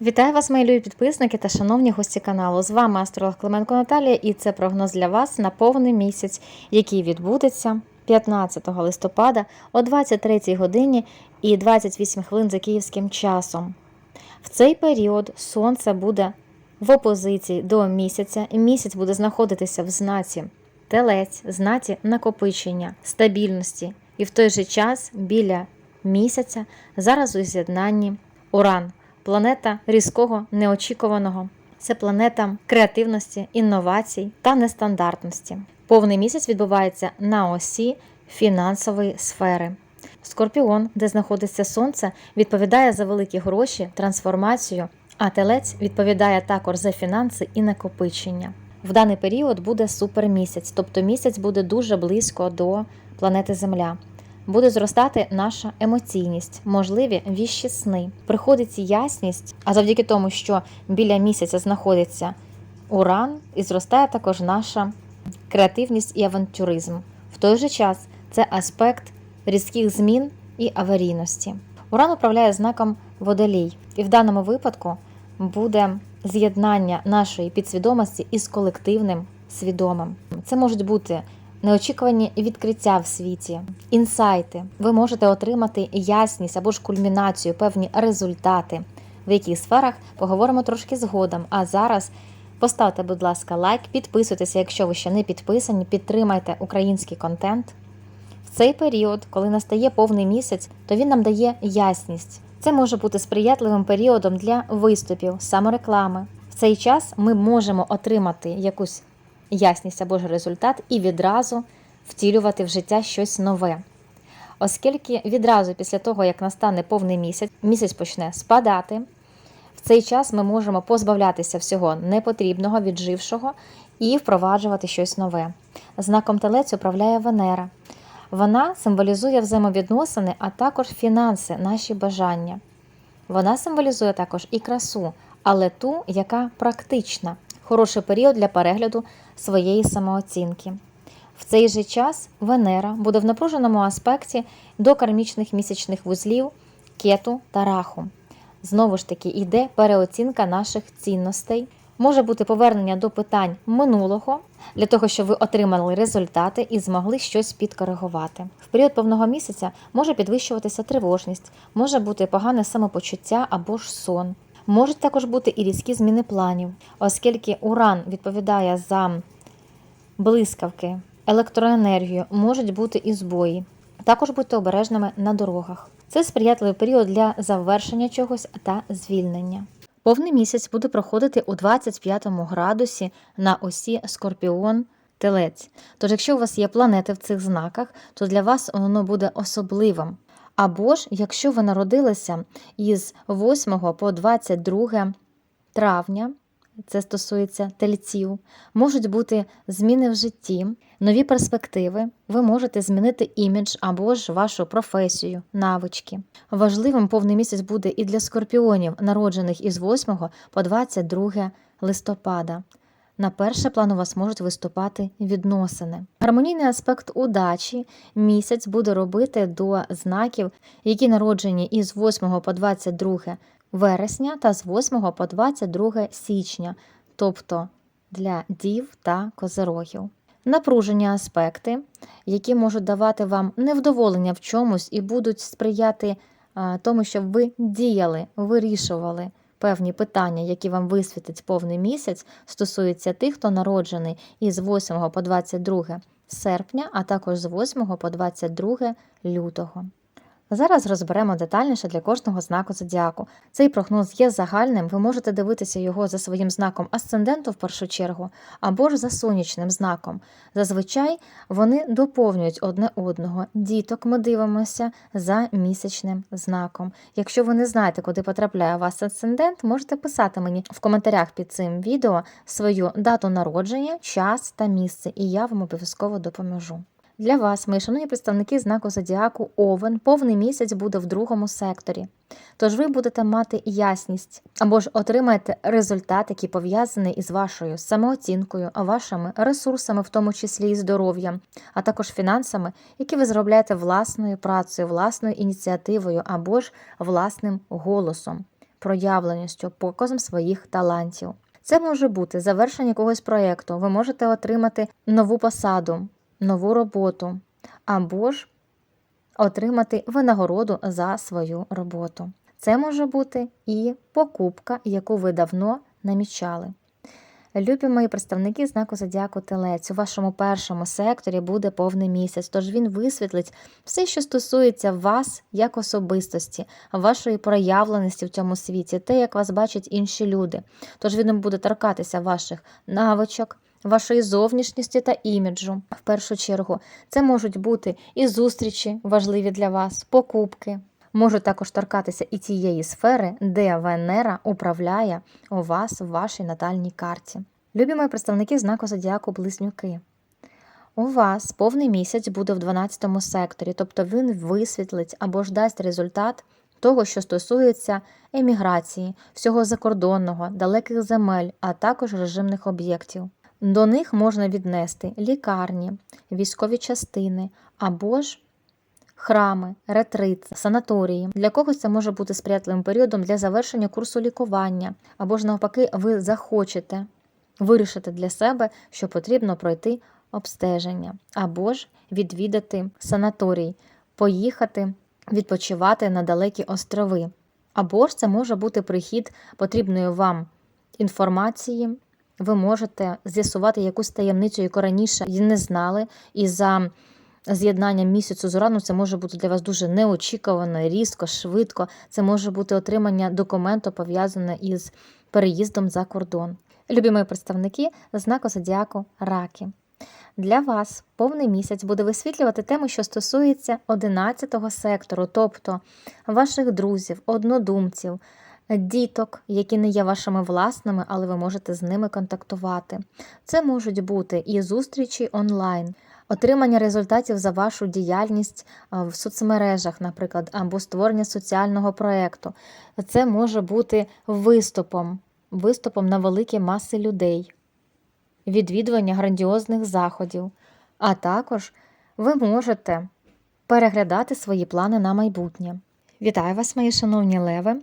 Вітаю вас, мої любі підписники та шановні гості каналу. З вами астролог Клименко Наталія, і це прогноз для вас на повний місяць, який відбудеться 15 листопада о 23 годині і 28 хвилин за київським часом. В цей період сонце буде в опозиції до місяця, і місяць буде знаходитися в знаці телець, знаці накопичення, стабільності, і в той же час біля місяця зараз у з'єднанні Уран, планета різкого неочікуваного. Це планета креативності, інновацій та нестандартності. Повний місяць відбувається на осі фінансової сфери. Скорпіон, де знаходиться сонце, відповідає за великі гроші, трансформацію, а телець відповідає також за фінанси і накопичення. В даний період буде супермісяць, тобто місяць буде дуже близько до планети Земля. Буде зростати наша емоційність, можливі віщі сни. Приходить ясність, а завдяки тому, що біля місяця знаходиться уран, і зростає також наша креативність і авантюризм. В той же час це аспект різких змін і аварійності. Уран управляє знаком водолій, і в даному випадку буде з'єднання нашої підсвідомості із колективним свідомим. Це можуть бути неочікувані відкриття в світі, інсайти. Ви можете отримати ясність або ж кульмінацію, певні результати, в яких сферах поговоримо трошки згодом. А зараз поставте, будь ласка, лайк, підписуйтеся, якщо ви ще не підписані, підтримайте український контент. В цей період, коли настає повний місяць, то він нам дає ясність. Це може бути сприятливим періодом для виступів, самореклами. В цей час ми можемо отримати якусь ясність або ж результат і відразу втілювати в життя щось нове. Оскільки відразу після того, як настане повний місяць, місяць почне спадати, в цей час ми можемо позбавлятися всього непотрібного, віджившого і впроваджувати щось нове. Знаком телець управляє Венера. Вона символізує взаємовідносини, а також фінанси, наші бажання. Вона символізує також і красу, але ту, яка практична, хороший період для перегляду своєї самооцінки. В цей же час Венера буде в напруженому аспекті до кармічних місячних вузлів кету та раху. Знову ж таки, йде переоцінка наших цінностей. Може бути повернення до питань минулого для того, щоб ви отримали результати і змогли щось підкоригувати. В період повного місяця може підвищуватися тривожність, може бути погане самопочуття або ж сон. Можуть також бути і різкі зміни планів, оскільки уран відповідає за блискавки, електроенергію, можуть бути і збої. Також будьте обережними на дорогах. Це сприятливий період для завершення чогось та звільнення. Повний місяць буде проходити у 25 градусі на осі Скорпіон Телець. Тож, якщо у вас є планети в цих знаках, то для вас воно буде особливим. Або ж, якщо ви народилися із 8 по 22 травня, це стосується тельців, можуть бути зміни в житті, нові перспективи. Ви можете змінити імідж або ж вашу професію, навички. Важливим повний місяць буде і для скорпіонів, народжених із 8 по 22 листопада. На перший план у вас можуть виступати відносини. Гармонійний аспект удачі місяць буде робити до знаків, які народжені із 8 по 22 вересня та з 8 по 22 січня, тобто для дів та козерогів. Напружені аспекти, які можуть давати вам невдоволення в чомусь і будуть сприяти тому, щоб ви діяли, вирішували певні питання, які вам висвітить повний місяць, стосуються тих, хто народжений із 8 по 22 серпня, а також з 8 по 22 лютого. Зараз розберемо детальніше для кожного знаку зодіаку. Цей прогноз є загальним, ви можете дивитися його за своїм знаком асценденту в першу чергу, або ж за сонячним знаком. Зазвичай вони доповнюють одне одного. Діток ми дивимося за місячним знаком. Якщо ви не знаєте, куди потрапляє вас асцендент, можете писати мені в коментарях під цим відео свою дату народження, час та місце, і я вам обов'язково допоможу. Для вас, мої шановні представники знаку Зодіаку Овен, повний місяць буде в другому секторі. Тож ви будете мати ясність або ж отримаєте результат, який пов'язаний із вашою самооцінкою, вашими ресурсами, в тому числі і здоров'ям, а також фінансами, які ви зробляєте власною працею, власною ініціативою або ж власним голосом. проявленістю, показом своїх талантів. Це може бути завершення якогось проєкту, ви можете отримати нову посаду, нову роботу, або ж отримати винагороду за свою роботу. Це може бути і покупка, яку ви давно намічали. Любі мої представники знаку Зодіаку Телець, у вашому першому секторі буде повний місяць, тож він висвітлить все, що стосується вас як особистості, вашої проявленості в цьому світі, те, як вас бачать інші люди. Тож він буде торкатися ваших навичок, вашої зовнішністі та іміджу. В першу чергу, це можуть бути і зустрічі важливі для вас, покупки. Можуть також торкатися і тієї сфери, де Венера управляє у вас в вашій натальній карті. Любі мої представники знаку Зодіаку Близнюки. У вас повний місяць буде в 12 секторі, тобто він висвітлить або ж дасть результат того, що стосується еміграції, всього закордонного, далеких земель, а також режимних об'єктів. До них можна віднести лікарні, військові частини або ж храми, ретрит, санаторії. Для когось це може бути сприятливим періодом для завершення курсу лікування, або ж навпаки, ви захочете вирішити для себе, що потрібно пройти обстеження, або ж відвідати санаторій, поїхати відпочивати на далекі острови. Або ж це може бути прихід потрібної вам інформації. Ви можете з'ясувати якусь таємницю, яку раніше не знали, і за з'єднанням місяцю з урану це може бути для вас дуже неочікувано, різко, швидко. Це може бути отримання документу, пов'язане із переїздом за кордон. Любі мої представники знаку зодіаку раки. Для вас повний місяць буде висвітлювати тему, що стосується 11-го сектору, тобто ваших друзів, однодумців, діток, які не є вашими власними, але ви можете з ними контактувати. Це можуть бути і зустрічі онлайн, отримання результатів за вашу діяльність в соцмережах, наприклад, або створення соціального проєкту. Це може бути виступом, виступом на великі маси людей, відвідування грандіозних заходів, а також ви можете переглядати свої плани на майбутнє. Вітаю вас, мої шановні леви!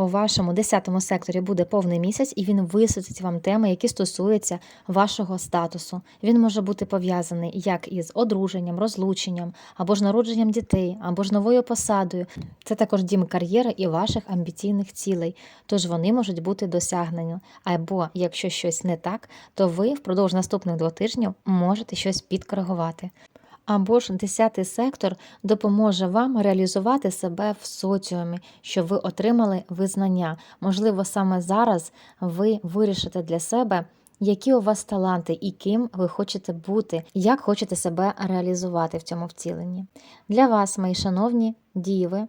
У вашому 10 секторі буде повний місяць, і він висвітлить вам теми, які стосуються вашого статусу. Він може бути пов'язаний як із одруженням, розлученням, або ж народженням дітей, або ж новою посадою. Це також дім кар'єри і ваших амбіційних цілей, тож вони можуть бути досягнені. Або якщо щось не так, то ви впродовж наступних двох тижнів можете щось підкоригувати. Або ж десятий сектор допоможе вам реалізувати себе в соціумі, щоб ви отримали визнання. Можливо, саме зараз ви вирішите для себе, які у вас таланти і ким ви хочете бути, як хочете себе реалізувати в цьому втіленні. Для вас, мої шановні діви,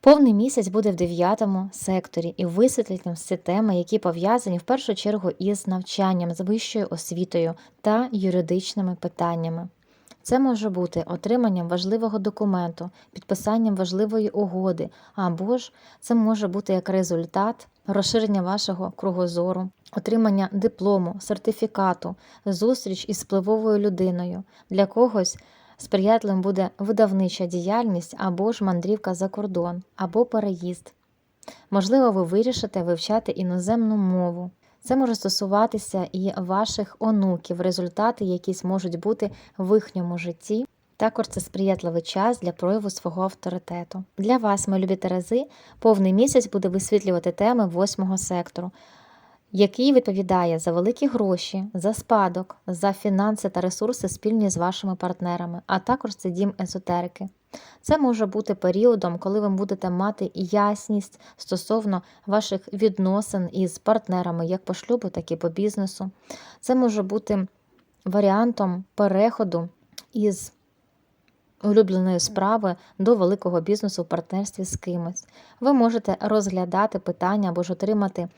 повний місяць буде в дев'ятому секторі і висвітлить нам всі теми, які пов'язані в першу чергу із навчанням, з вищою освітою та юридичними питаннями. Це може бути отриманням важливого документу, підписанням важливої угоди, або ж це може бути як результат розширення вашого кругозору, отримання диплому, сертифікату, зустріч із впливовою людиною. Для когось сприятливим буде видавнича діяльність або ж мандрівка за кордон, або переїзд. Можливо, ви вирішите вивчати іноземну мову. Це може стосуватися і ваших онуків, результати, якісь можуть бути в їхньому житті. Також це сприятливий час для прояву свого авторитету. Для вас, мої любі Терези, повний місяць буде висвітлювати теми восьмого сектору, який відповідає за великі гроші, за спадок, за фінанси та ресурси спільні з вашими партнерами, а також це дім езотерики. Це може бути періодом, коли ви будете мати ясність стосовно ваших відносин із партнерами, як по шлюбу, так і по бізнесу. Це може бути варіантом переходу із улюбленої справи до великого бізнесу в партнерстві з кимось. Ви можете розглядати питання або ж отримати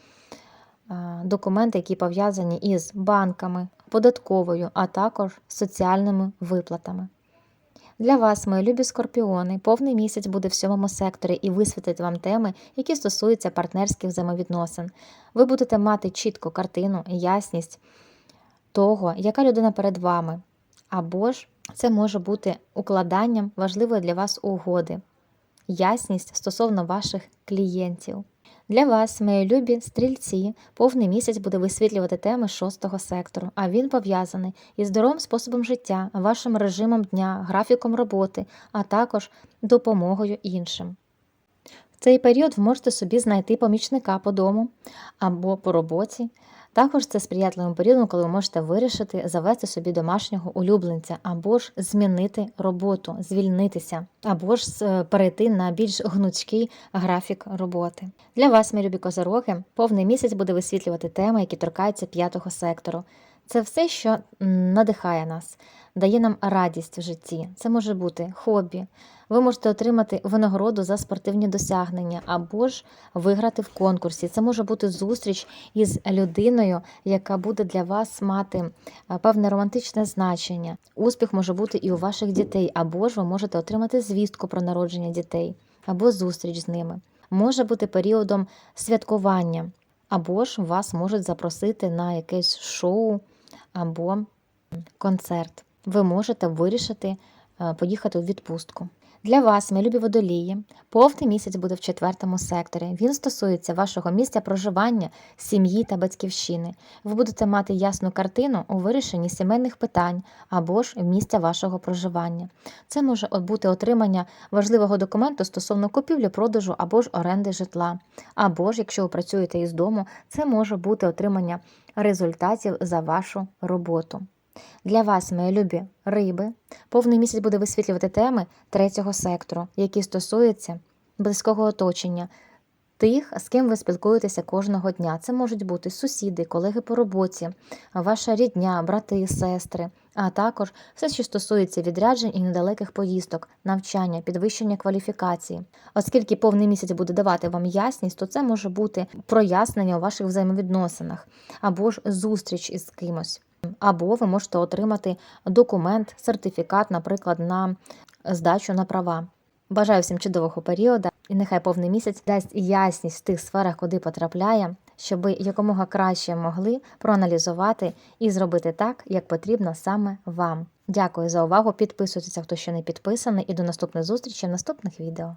документи, які пов'язані із банками, податковою, а також соціальними виплатами. Для вас, мої любі скорпіони, повний місяць буде в сьомому секторі і висвітлить вам теми, які стосуються партнерських взаємовідносин. Ви будете мати чітку картину, і ясність того, яка людина перед вами. Або ж це може бути укладанням важливої для вас угоди, ясність стосовно ваших клієнтів. Для вас, мої любі стрільці, повний місяць буде висвітлювати теми шостого сектору, а він пов'язаний із здоровим способом життя, вашим режимом дня, графіком роботи, а також допомогою іншим. В цей період ви можете собі знайти помічника по дому або по роботі. Також це сприятливим періодом, коли ви можете вирішити завести собі домашнього улюбленця, або ж змінити роботу, звільнитися, або ж е, перейти на більш гнучкий графік роботи. Для вас, мій любі козороги, повний місяць буде висвітлювати теми, які торкаються п'ятого сектору. Це все, що надихає нас, дає нам радість в житті. Це може бути хобі. Ви можете отримати винагороду за спортивні досягнення або ж виграти в конкурсі. Це може бути зустріч із людиною, яка буде для вас мати е, певне романтичне значення. Успіх може бути і у ваших дітей, або ж ви можете отримати звістку про народження дітей, або зустріч з ними. Може бути періодом святкування, або ж вас можуть запросити на якесь шоу або концерт. Ви можете вирішити е, поїхати у відпустку. Для вас, мої водолії, повний місяць буде в четвертому секторі. Він стосується вашого місця проживання, сім'ї та батьківщини. Ви будете мати ясну картину у вирішенні сімейних питань або ж місця вашого проживання. Це може бути отримання важливого документу стосовно купівлі, продажу або ж оренди житла. Або ж, якщо ви працюєте із дому, це може бути отримання результатів за вашу роботу. Для вас, мої любі риби, повний місяць буде висвітлювати теми третього сектору, які стосуються близького оточення, тих, з ким ви спілкуєтеся кожного дня. Це можуть бути сусіди, колеги по роботі, ваша рідня, брати, сестри, а також все, що стосується відряджень і недалеких поїздок, навчання, підвищення кваліфікації. Оскільки повний місяць буде давати вам ясність, то це може бути прояснення у ваших взаємовідносинах або ж зустріч із кимось. Або ви можете отримати документ, сертифікат, наприклад, на здачу на права. Бажаю всім чудового періоду, і нехай повний місяць дасть ясність в тих сферах, куди потрапляє, щоб якомога краще могли проаналізувати і зробити так, як потрібно саме вам. Дякую за увагу. Підписуйтеся, хто ще не підписаний, і до наступної зустрічі в наступних відео.